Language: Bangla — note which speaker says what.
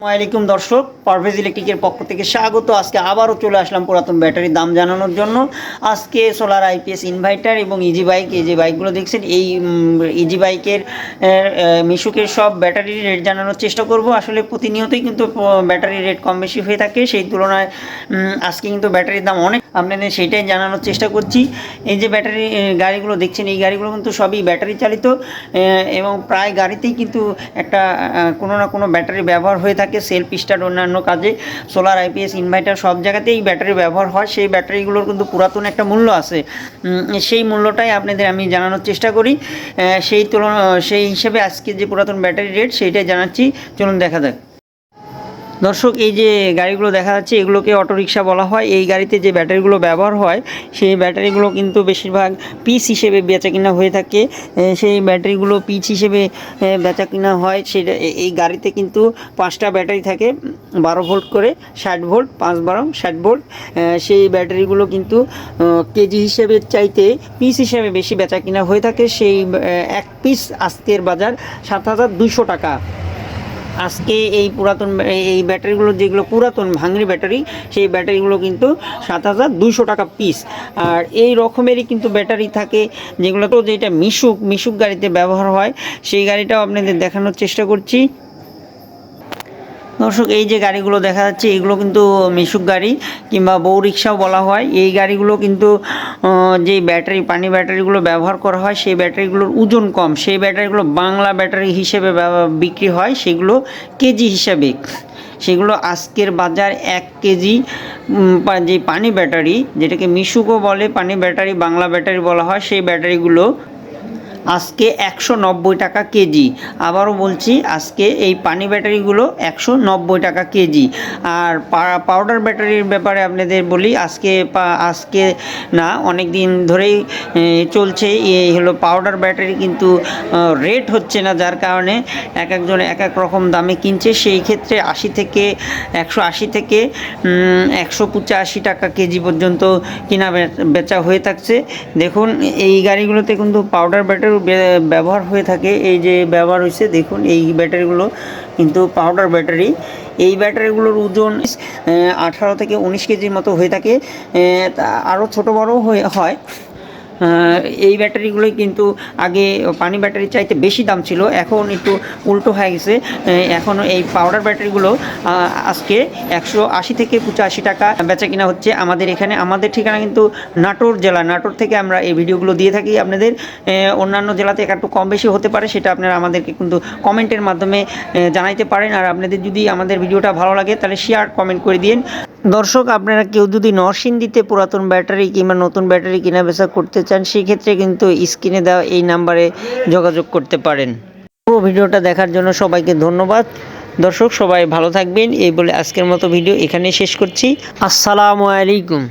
Speaker 1: আসসালামাইকুম দর্শক পারভেজ ইলেকট্রিকের পক্ষ থেকে স্বাগত। আজকে আবারও চলে আসলাম পুরাতন ব্যাটারির দাম জানানোর জন্য। আজকে সোলার আইপিএস ইনভার্টার এবং ইজি বাইক এই যে বাইকগুলো দেখছেন, এই ইজি বাইকের মিশুকের সব ব্যাটারির রেট জানানোর চেষ্টা করব। আসলে প্রতিনিয়তই কিন্তু ব্যাটারির রেট কম বেশি হয়ে থাকে। সেই তুলনায় আজকে কিন্তু ব্যাটারির দাম অনেক আপনাদের সেটাই জানানোর চেষ্টা করছি। এই যে ব্যাটারি গাড়িগুলো দেখছেন, এই গাড়িগুলো কিন্তু সবই ব্যাটারি চালিত এবং প্রায় গাড়িতেই কিন্তু একটা কোনো না কোনো ব্যাটারি ব্যবহার হয়ে থাকে। সেলফ স্টার্ট অন্যান্য কাজে সোলার আইপিএস ইনভার্টার সব জায়গাতেই ব্যাটারি ব্যবহার হয়। সেই ব্যাটারিগুলোর কিন্তু পুরাতন একটা মূল্য আছে। সেই মূল্যটাই আপনাদের আমি জানানোর চেষ্টা করি। সেই তুলনা, সেই হিসেবে আজকে যে পুরাতন ব্যাটারি রেট সেইটাই জানাচ্ছি। চলুন দেখা যাক। দর্শক, এই যে গাড়িগুলো দেখা যাচ্ছে, এগুলোকে অটোরিকশা বলা হয়। এই গাড়িতে যে ব্যাটারিগুলো ব্যবহার হয়, সেই ব্যাটারিগুলো কিন্তু বেশিরভাগ পিস হিসেবে বেচা কিনা হয়ে থাকে। সেই ব্যাটারিগুলো পিচ হিসেবে বেচা কিনা হয়। সেটা এই গাড়িতে কিন্তু পাঁচটা ব্যাটারি থাকে, বারো ভোল্ট করে ষাট ভোল্ট, পাঁচ বারো ষাট ভোল্ট। সেই ব্যাটারিগুলো কিন্তু কেজি হিসেবে চাইতে পিস হিসেবে বেশি বেচা কিনা হয়ে থাকে। সেই এক পিস আজকের বাজার সাত হাজার দুইশো টাকা। আজকে এই পুরাতন এই- ব্যাটারিগুলো যেগুলো পুরাতন ভাঙড়ি ব্যাটারি, সেই ব্যাটারিগুলো কিন্তু সাত হাজার দুশো টাকা পিস আর এই রকমেরই কিন্তু ব্যাটারি থাকে যেগুলো তো যেটা মিশুক মিশুক গাড়িতে ব্যবহার হয়, সেই গাড়িটাও আপনাদের দেখানোর চেষ্টা করছি। দর্শক, এই যে গাড়িগুলো দেখা যাচ্ছে, এগুলো কিন্তু মিশুক গাড়ি কিংবা বউ রিক্সাও বলা হয়। এই গাড়িগুলো কিন্তু যে ব্যাটারি, পানি ব্যাটারিগুলো ব্যবহার করা হয়, সেই ব্যাটারিগুলোর ওজন কম। সেই ব্যাটারিগুলো বাংলা ব্যাটারি হিসেবে বিক্রি হয়, সেগুলো কেজি হিসাবে। সেগুলো আজকের বাজার এক কেজি যে পানি ব্যাটারি, যেটাকে মিশুকও বলে, পানি ব্যাটারি বাংলা ব্যাটারি বলা হয়, সেই ব্যাটারিগুলো আজকে একশো নব্বই টাকা কেজি। আবারও বলছি, আজকে এই পানি ব্যাটারিগুলো একশো নব্বই টাকা কেজি। আর পাউডার ব্যাটারির ব্যাপারে আপনাদের বলি, আজকে আজকে না অনেক দিন ধরেই চলছে। এই হলো পাউডার ব্যাটারি কিন্তু রেট হচ্ছে না, যার কারণে এক একজন এক এক রকম দামে কিনছে। সেই ক্ষেত্রে আশি থেকে, একশো আশি থেকে একশো পঁচাশি টাকা কেজি পর্যন্ত কিনা বেচা হয়ে থাকছে। দেখুন, এই গাড়িগুলোতে কিন্তু পাউডার ব্যাটারি ব্যবহার হয়ে থাকে। এই যে ব্যবহার হয়েছে দেখুন, এই ব্যাটারিগুলো কিন্তু পাউডার ব্যাটারি এই ব্যাটারিগুলোর ওজন আঠারো থেকে উনিশ কেজির মতো হয়ে থাকে। আরও ছোটো হয়ে, হয়। এই ব্যাটারিগুলোই কিন্তু আগে পানি ব্যাটারি চাইতে বেশি দাম ছিল, এখন একটু উল্টো হয়ে গেছে। এখন এই পাউডার ব্যাটারিগুলো আজকে একশো আশি থেকে পঁচাশি টাকা বেচা কিনা হচ্ছে আমাদের এখানে। আমাদের ঠিকানা কিন্তু নাটোর জেলা। নাটোর থেকে আমরা এই ভিডিওগুলো দিয়ে থাকি আপনাদের। অন্যান্য জেলাতে একটু কম বেশি হতে পারে, সেটা আপনারা আমাদেরকে কিন্তু কমেন্টের মাধ্যমে জানাইতে পারেন। আর আপনাদের যদি আমাদের ভিডিওটা ভালো লাগে, তাহলে শেয়ার কমেন্ট করে দিন দর্শক, আপনারা কেউ যদি নরসিংদীতে পুরাতন ব্যাটারি কিংবা নতুন ব্যাটারি কেনা বেচা করতে চান, সেক্ষেত্রে কিন্তু স্ক্রিনে দেওয়া এই নাম্বারে যোগাযোগ করতে পারেন। পুরো ভিডিওটা দেখার জন্য সবাইকে ধন্যবাদ। দর্শক, সবাই ভালো থাকবেন। এই বলে আজকের মতো ভিডিও এখানে শেষ করছি। আসসালামু আলাইকুম।